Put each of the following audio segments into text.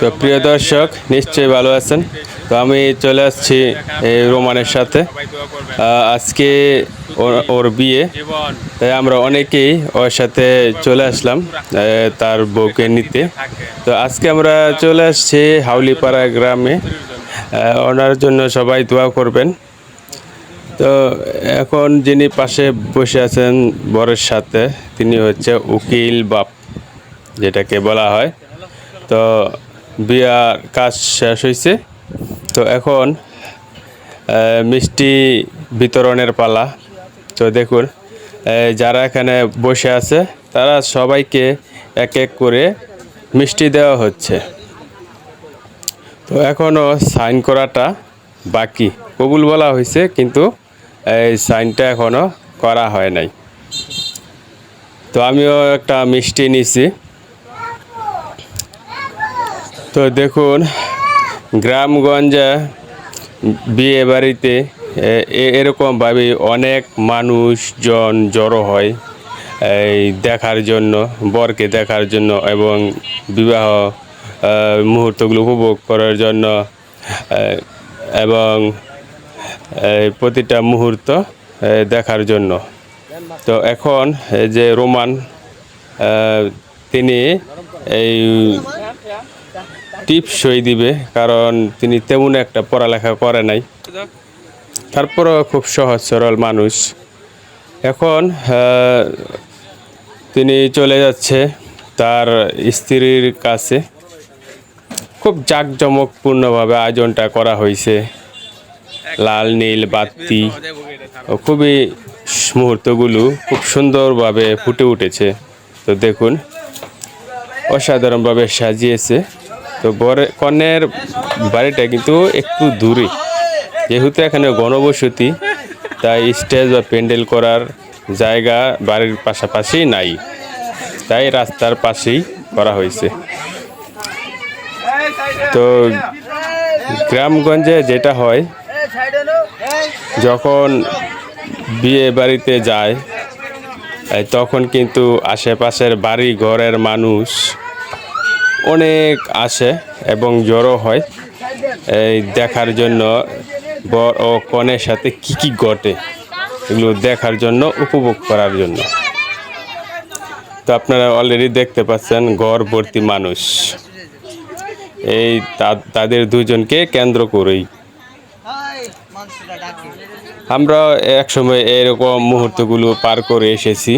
তো প্রিয় দর্শক, নিশ্চয়ই ভালো আছেন। তো আমি চলে আসছি রোমানের সাথে। আজকে ওর বিয়ে। তাই আমরা অনেকেই ওর সাথে চলে আসলাম তার বউকে নিতে। তো আজকে আমরা চলে আসছি হাউলিপাড়া গ্রামে। ওনার জন্য সবাই দোয়া করবেন। তো এখন যিনি পাশে বসে আছেন বরের সাথে, তিনি হচ্ছে উকিল বাপ, যেটাকে বলা হয়। তো বিয়ার কাজ শেষ হয়েছে তো এখন মিষ্টি বিতরণের পালা। তো দেখুন যারা এখানে বসে আছে, তারা সবাইকে এক এক করে মিষ্টি দেওয়া হচ্ছে। তো এখনও সাইন করাটা বাকি। কবুল বলা হয়েছে কিন্তু এই সাইনটা এখনও করা হয় নাই। তো আমিও একটা মিষ্টি নিছি। তো দেখুন, গ্রামগঞ্জে বিয়ে বাড়িতে এরকমভাবে অনেক মানুষজন জড়ো হয়, এই দেখার জন্য, বরকে দেখার জন্য এবং বিবাহ মুহূর্তগুলো উপভোগ করার জন্য এবং প্রতিটা মুহূর্ত দেখার জন্য। তো এখন যে রোমান তিনি এই টিপস সই দিবে, কারণ তিনি তেমন একটা পড়ালেখা করে নাই। তারপরেও খুব সহজ, সরল মানুষ। এখন তিনি চলে যাচ্ছে তার স্ত্রীর কাছে। খুব জাঁকজমকপূর্ণভাবে আয়োজনটা করা হয়েছে। লাল, নীল, বাতি খুবই মুহূর্তগুলো খুব সুন্দরভাবে ফুটে উঠেছে। তো দেখুন, অসাধারণভাবে সাজিয়েছে। তো কনের বাড়িটা কিন্তু একটু দূরে। যেহেতু এখানে গণবসতি, তাই স্টেজ বা প্যান্ডেল করার জায়গা বাড়ির পাশাপাশি নাই। তাই রাস্তার পাশেই করা হয়েছে। তো গ্রামগঞ্জে যেটা হয়, যখন বিয়ে বাড়িতে যায়, তখন কিন্তু আশেপাশের বাড়ি ঘরের মানুষ অনেক আসে এবং জড়ো হয়। এই দেখার জন্য বর ও কনের সাথে কি কি ঘটে এগুলো দেখার জন্য, উপভোগ করার জন্য। তো আপনারা অলরেডি দেখতে পাচ্ছেন ভর্তি মানুষ। এই তাদের দুজনকে কেন্দ্র করেই। আমরা একসময় এরকম মুহূর্তগুলো পার করে এসেছি।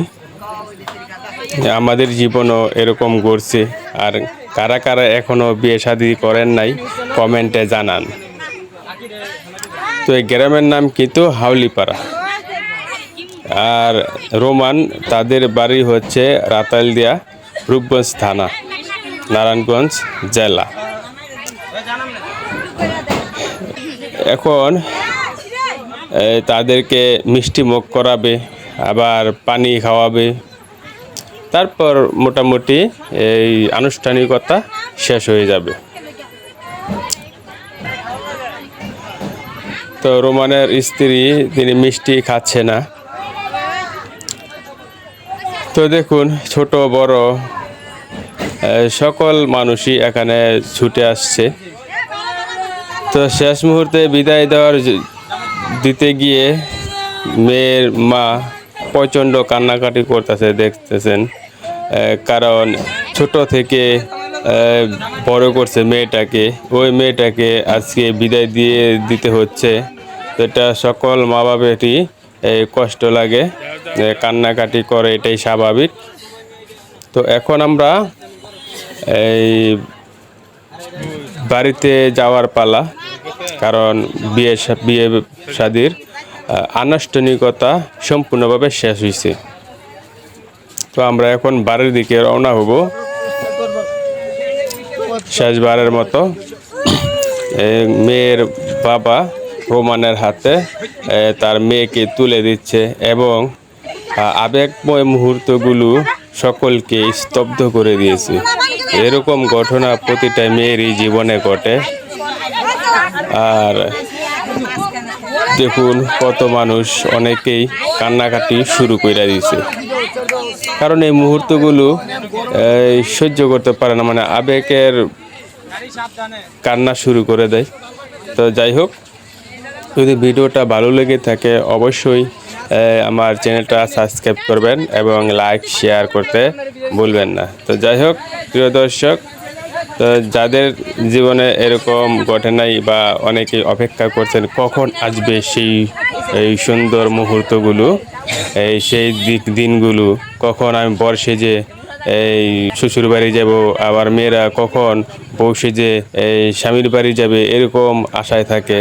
আমাদের জীবনও এরকম ঘটছে। আর কারা কারা এখনও বিয়ে শাদি করেন নাই, কমেন্টে জানান। তো এই গ্রামের নাম কিন্তু হাউলিপাড়া। আর রোমান, তাদের বাড়ি হচ্ছে রাতালদিয়া, রূপগঞ্জ থানা, নারায়ণগঞ্জ জেলা। এখন তাদেরকে মিষ্টি মুখ করাবে, আবার পানি খাওয়াবে তারপর মোটামুটি এই আনুষ্ঠানিকতা শেষ হয়ে যাবে। তো রোমানের স্ত্রী, তিনি মিষ্টি খাচ্ছে না। তো দেখুন, ছোট, বড় সকল মানুষই এখানে ছুটে আসছে। তো শেষ মুহূর্তে বিদায় দেওয়ার দিতে গিয়ে মেয়ের মা প্রচণ্ড কান্নাকাটি করতেছে, দেখতেছেন। কারণ ছোট থেকে বড় করছে মেয়েটাকে। ওই মেয়েটাকে আজকে বিদায় দিয়ে দিতে হচ্ছে। এটা সকল মা বাবারই কষ্ট লাগে কান্নাকাটি করে, এটাই স্বাভাবিক। তো এখন আমরা এই বাড়িতে যাওয়ার পালা, কারণ বিয়ে বিয়ে শাদির আনুষ্ঠানিকতা সম্পূর্ণভাবে শেষ হয়েছে তো আমরা এখন বাড়ির দিকে রওনা হব। শেষবারের মতো। মেয়ের বাবা রোমানের হাতে তার মেয়েকে তুলে দিচ্ছে এবং আবেগময় মুহূর্তগুলো সকলকে স্তব্ধ করে দিয়েছে। এরকম ঘটনা প্রতিটা মেয়েরই জীবনে ঘটে। আর দেখুন কত মানুষ অনেকেই কান্নাকাটি শুরু করে দিয়েছে কারণ এই মুহূর্তগুলো সহ্য করতে পারে না মানে আবেগের কান্না শুরু করে দেয়। তো যাই হোক, যদি ভিডিওটা ভালো লেগে থাকে, অবশ্যই আমার চ্যানেলটা সাবস্ক্রাইব করবেন এবং লাইক, শেয়ার করতে ভুলবেন না। তো যাই হোক, প্রিয় দর্শক তো যাদের জীবনে এরকম ঘটে নাই বা অনেকে অপেক্ষা করছেন, কখন আসবে সেই, এই সুন্দর মুহূর্তগুলো, এই সেই দিক, দিনগুলো? কখন আমি বর্ষে যে এই শ্বশুর বাড়ি যাব, আবার মেয়েরা কখন বউ সেজে, এই স্বামীর বাড়ি যাবে, এরকম আশায় থাকে।